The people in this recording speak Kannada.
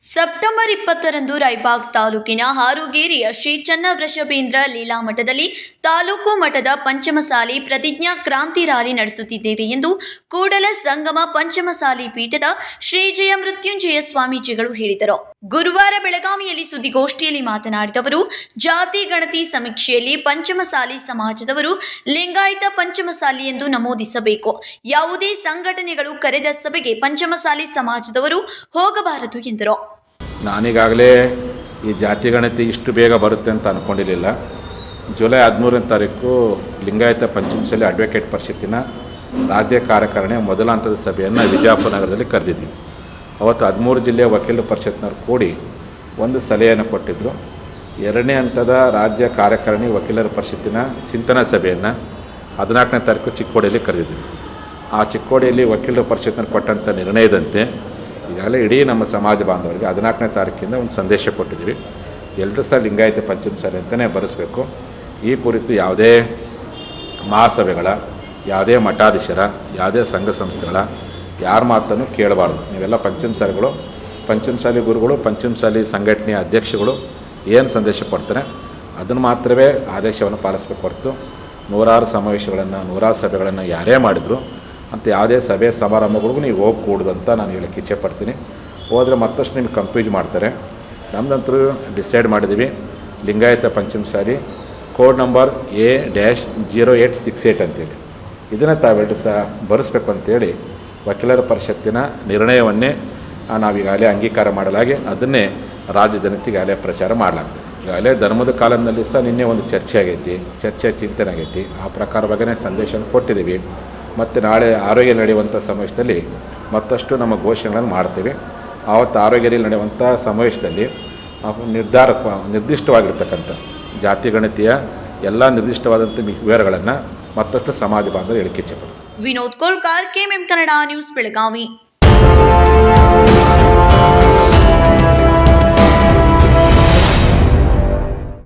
ಸೆಪ್ಟೆಂಬರ್ ಇಪ್ಪತ್ತರಂದು ರಾಯಬಾಗ್ ತಾಲೂಕಿನ ಹಾರುಗೇರಿಯ ಶ್ರೀ ಚನ್ನವೃಷಭೇಂದ್ರ ಲೀಲಾ ಮಠದಲ್ಲಿ ತಾಲೂಕು ಮಠದ ಪಂಚಮಸಾಲಿ ಪ್ರತಿಜ್ಞಾ ಕ್ರಾಂತಿ ರ್ಯಾಲಿ ನಡೆಸುತ್ತಿದ್ದೇವೆ ಎಂದು ಕೂಡಲ ಸಂಗಮ ಪಂಚಮಸಾಲಿ ಪೀಠದ ಶ್ರೀ ಜಯ ಮೃತ್ಯುಂಜಯ ಸ್ವಾಮೀಜಿಗಳು ಹೇಳಿದರು. ಗುರುವಾರ ಬೆಳಗಾವಿಯಲ್ಲಿ ಸುದ್ದಿಗೋಷ್ಠಿಯಲ್ಲಿ ಮಾತನಾಡಿದ ಅವರು, ಜಾತಿ ಗಣತಿ ಸಮೀಕ್ಷೆಯಲ್ಲಿ ಪಂಚಮಸಾಲಿ ಸಮಾಜದವರು ಲಿಂಗಾಯತ ಪಂಚಮಸಾಲಿ ಎಂದು ನಮೂದಿಸಬೇಕು. ಯಾವುದೇ ಸಂಘಟನೆಗಳು ಕರೆದ ಸಭೆಗೆ ಪಂಚಮಸಾಲಿ ಸಮಾಜದವರು ಹೋಗಬಾರದು ಎಂದರು. ನಾನೀಗಾಗಲೇ ಈ ಜಾತಿ ಗಣತಿ ಇಷ್ಟು ಬೇಗ ಬರುತ್ತೆ ಅಂತ ಅನ್ಕೊಂಡಿರಲಿಲ್ಲ. ಜುಲೈ ಹದಿಮೂರನೇ ತಾರೀಕು ಲಿಂಗಾಯತ ಪಂಚಮಸಾಲಿ ಅಡ್ವೊಕೇಟ್ ಪರಿಷತ್ತಿನ ರಾಜ್ಯ ಕಾರ್ಯಕಾರಿಣಿಯ ಮೊದಲ ಹಂತದ ಸಭೆಯನ್ನು ವಿಜಯಪುರ ನಗರದಲ್ಲಿ ಕರೆದಿದ್ವಿ. ಅವತ್ತು ಹದಿಮೂರು ಜಿಲ್ಲೆಯ ವಕೀಲರ ಪರಿಷತ್ನವ್ರು ಕೂಡಿ ಒಂದು ಸಲಹೆಯನ್ನು ಕೊಟ್ಟಿದ್ದರು ಎರಡನೇ ಹಂತದ ರಾಜ್ಯ ಕಾರ್ಯಕಾರಿಣಿ ವಕೀಲರ ಪರಿಷತ್ತಿನ ಚಿಂತನಾ ಸಭೆಯನ್ನು ಹದಿನಾಲ್ಕನೇ ತಾರೀಕು ಚಿಕ್ಕೋಡಿಯಲ್ಲಿ ಕರೆದಿದ್ವಿ ಆ ಚಿಕ್ಕೋಡಿಯಲ್ಲಿ ವಕೀಲರ ಪರಿಷತ್ನಲ್ಲಿ ಕೊಟ್ಟಂಥ ನಿರ್ಣಯದಂತೆ ಈಗಾಗಲೇ ಇಡೀ ನಮ್ಮ ಸಮಾಜ ಬಾಂಧವರಿಗೆ ಹದಿನಾಲ್ಕನೇ ತಾರೀಕಿಂದ ಒಂದು ಸಂದೇಶ ಕೊಟ್ಟಿದ್ವಿ ಎಲ್ಲರೂ ಸಹ ಲಿಂಗಾಯತ ಪಂಚಮಸಾಲಿ ಅಂತಲೇ ಬರೆಸಬೇಕು. ಈ ಕುರಿತು ಯಾವುದೇ ಮಹಾಸಭೆಗಳ, ಯಾವುದೇ ಮಠಾಧೀಶರ, ಯಾವುದೇ ಸಂಘ ಸಂಸ್ಥೆಗಳ ಯಾರ ಮಾತನ್ನು ಕೇಳಬಾರ್ದು. ನೀವೆಲ್ಲ ಪಂಚಮಸಾಲಿಗಳು, ಪಂಚಮಸಾಲಿ ಗುರುಗಳು, ಪಂಚಮಸಾಲಿ ಸಂಘಟನೆಯ ಅಧ್ಯಕ್ಷಗಳು ಏನು ಸಂದೇಶ ಕೊಡ್ತಾರೆ ಅದನ್ನು ಮಾತ್ರವೇ ಆದೇಶವನ್ನು ಪಾಲಿಸಬೇಕು ಹೊರತು ನೂರಾರು ಸಮಾವೇಶಗಳನ್ನು, ನೂರಾರು ಸಭೆಗಳನ್ನು ಯಾರೇ ಮಾಡಿದ್ರು ಅಂತ ಯಾವುದೇ ಸಭೆ ಸಮಾರಂಭಗಳಿಗೂ ನೀವು ಹೋಗ್ಕೂಡ್ದು ಅಂತ ನಾನು ಹೇಳಕ್ಕೆ ಇಚ್ಛೆ ಪಡ್ತೀನಿ. ಹೋದರೆ ಮತ್ತಷ್ಟು ನಿಮ್ಗೆ ಕನ್ಫ್ಯೂಸ್ ಮಾಡ್ತಾರೆ. ನಮ್ದಂತರೂ ಡಿಸೈಡ್ ಮಾಡಿದ್ದೀವಿ Lingayat Panchamasali code number A dash zero eight six eight ಅಂತೇಳಿ. ಇದನ್ನು ತಾವೆಲ್ಲರೂ ಸಹ ಬರೆಸ್ಬೇಕು ಅಂತೇಳಿ ವಕೀಲರ ಪರಿಷತ್ತಿನ ನಿರ್ಣಯವನ್ನೇ ನಾವೀಗಾಗಲೇ ಅಂಗೀಕಾರ ಮಾಡಲಾಗಿ ಅದನ್ನೇ ರಾಜ್ಯ ಜನತೆಗೆ ಅಲೆ ಪ್ರಚಾರ ಮಾಡಲಾಗ್ತದೆ. ಈಗಾಗಲೇ ಧರ್ಮದ ಕಾಲದಲ್ಲಿ ಸಹ ನಿನ್ನೆ ಒಂದು ಚರ್ಚೆ ಆಗೈತಿ, ಚರ್ಚೆ ಚಿಂತನೆ ಆಗೈತಿ. ಆ ಪ್ರಕಾರವಾಗೇ ಸಂದೇಶವನ್ನು ಕೊಟ್ಟಿದ್ದೀವಿ. ಮತ್ತು ನಾಳೆ ಆರೋಗ್ಯ ನಡೆಯುವಂಥ ಸಮಾವೇಶದಲ್ಲಿ ಮತ್ತಷ್ಟು ನಮ್ಮ ಘೋಷಣೆಗಳನ್ನು ಮಾಡ್ತೀವಿ. ಆವತ್ತು ಆರೋಗ್ಯದಲ್ಲಿ ನಡೆಯುವಂಥ ಸಮಾವೇಶದಲ್ಲಿ ನಿರ್ಧಾರ ನಿರ್ದಿಷ್ಟವಾಗಿರ್ತಕ್ಕಂಥ ಜಾತಿ, ಗಣತಿಯ ಎಲ್ಲ ನಿರ್ದಿಷ್ಟವಾದಂಥ ವಿವರಗಳನ್ನು ಮತ್ತಷ್ಟು ಸಮಾಜ ಬಾಂಧವರು ಹೇಳಿಕೆ ಇಚ್ಛೆಪಡ್ತೀವಿ Vinod Kolkar KMM Kannada news Belagavi